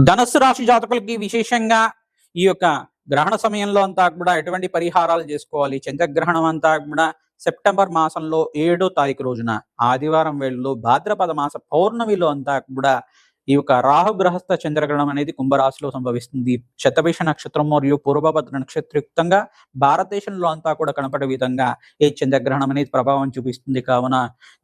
ధనస్సు రాశి జాతకులకి విశేషంగా ఈ యొక్క గ్రహణ సమయంలో అంతా కూడా ఎటువంటి పరిహారాలు చేసుకోవాలి? చంద్రగ్రహణం అంతా కూడా సెప్టెంబర్ మాసంలో ఏడో తారీఖు రోజున ఆదివారం వేళలో భాద్రపద మాస పౌర్ణమిలో అంతా కూడా ఈ యొక్క రాహుగ్రహస్థ చంద్రగ్రహణం అనేది కుంభరాశిలో సంభవిస్తుంది. శతభిష నక్షత్రం మరియు పూర్వభద్ర నక్షత్రయుక్తంగా భారతదేశంలో అంతా కూడా కనపడే విధంగా ఈ చంద్రగ్రహణం అనేది ప్రభావం చూపిస్తుంది. కావున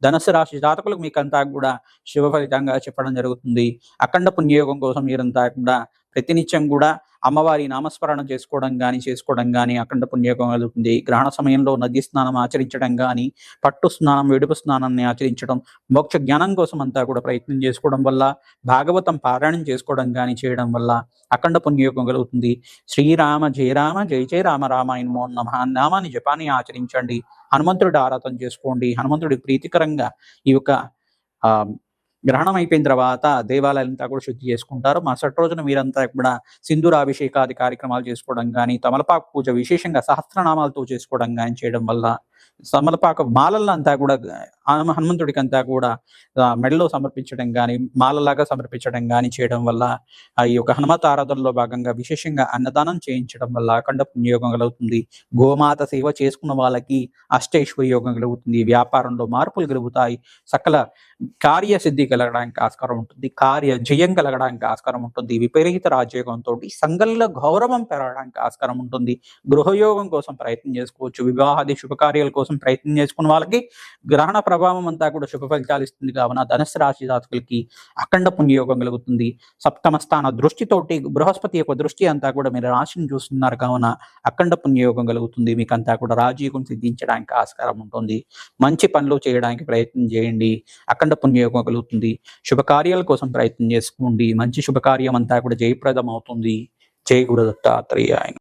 ధనుసు రాశి జాతకులకు మీకంతా కూడా శుభ ఫలితంగా చెప్పడం జరుగుతుంది. అఖండ పుణ్యయోగం కోసం మీరంతా కూడా ప్రతినిత్యం కూడా అమ్మవారి నామస్మరణ చేసుకోవడం కానీ చేసుకోవడం కానీ అఖండ పుణ్యయోగం కలుగుతుంది. గ్రహణ సమయంలో నది స్నానం ఆచరించడం కానీ పట్టు స్నానం వెడుపు స్నానాన్ని ఆచరించడం మోక్ష జ్ఞానం కోసం అంతా కూడా ప్రయత్నం చేసుకోవడం వల్ల భాగవతం పారాయణం చేసుకోవడం కానీ చేయడం వల్ల అఖండ పుణ్యయోగం కలుగుతుంది. శ్రీరామ జయరామ జయ జయ రామ రామాయణమో నమ. నామాన్ని జపాన్ని ఆచరించండి. హనుమంతుడి ఆరాధన చేసుకోండి. హనుమంతుడి ప్రీతికరంగా ఈ యొక్క ఆ గ్రహణం అయిపోయిన తర్వాత దేవాలయాలంతా కూడా శుద్ధి చేసుకుంటారు. మరుసటి రోజున మీరంతా కూడా సింధూరాభిషేకాది కార్యక్రమాలు చేసుకోవడం కానీ తమలపాకు పూజ విశేషంగా సహస్రనామాలతో చేసుకోవడం కానీ చేయడం వల్ల తమలపాకు మాలలంతా కూడా హనుమంతుడికి అంతా కూడా మెడలో సమర్పించడం కానీ మాలలాగా సమర్పించడం కానీ చేయడం వల్ల ఈ యొక్క హనుమత ఆరాధనలో భాగంగా విశేషంగా అన్నదానం చేయించడం వల్ల అఖండ పుణ్యయోగం కలుగుతుంది. గోమాత సేవ చేసుకున్న వాళ్ళకి అష్టైశ్వర్య యోగం కలుగుతుంది. వ్యాపారంలో మార్పులు కలుగుతాయి. సకల కార్యసిద్ధి కలగడానికి ఆస్కారం ఉంటుంది. కార్య జయం కలగడానికి ఆస్కారం ఉంటుంది. విపరీత రాజయోగంతో సంఘంలో గౌరవం పెరగడానికి ఆస్కారం ఉంటుంది. గృహయోగం కోసం ప్రయత్నం చేసుకోవచ్చు. వివాహాది శుభకార్యాలు కోసం ప్రయత్నం చేసుకున్న వాళ్ళకి గ్రహణ ప్రభావం అంతా కూడా శుభ ఫలితాలు ఇస్తుంది. కావున ధనుసు రాశి జాతకులకి అఖండ పుణ్యయోగం కలుగుతుంది. సప్తమ స్థాన దృష్టితోటి బృహస్పతి యొక్క దృష్టి అంతా కూడా మీరు రాశిని చూస్తున్నారు. కావున అఖండ పుణ్యయోగం కలుగుతుంది. మీకు అంతా కూడా రాజయోగం సిద్ధించడానికి ఆస్కారం ఉంటుంది. మంచి పనులు చేయడానికి ప్రయత్నం చేయండి. అఖండ పుణ్యయోగం కలుగుతుంది. శుభకార్యాల కోసం ప్రయత్నం చేసుకోండి. మంచి శుభకార్యం అంతా కూడా జయప్రదం అవుతుంది జయ గురుదత్తాత్రేయ.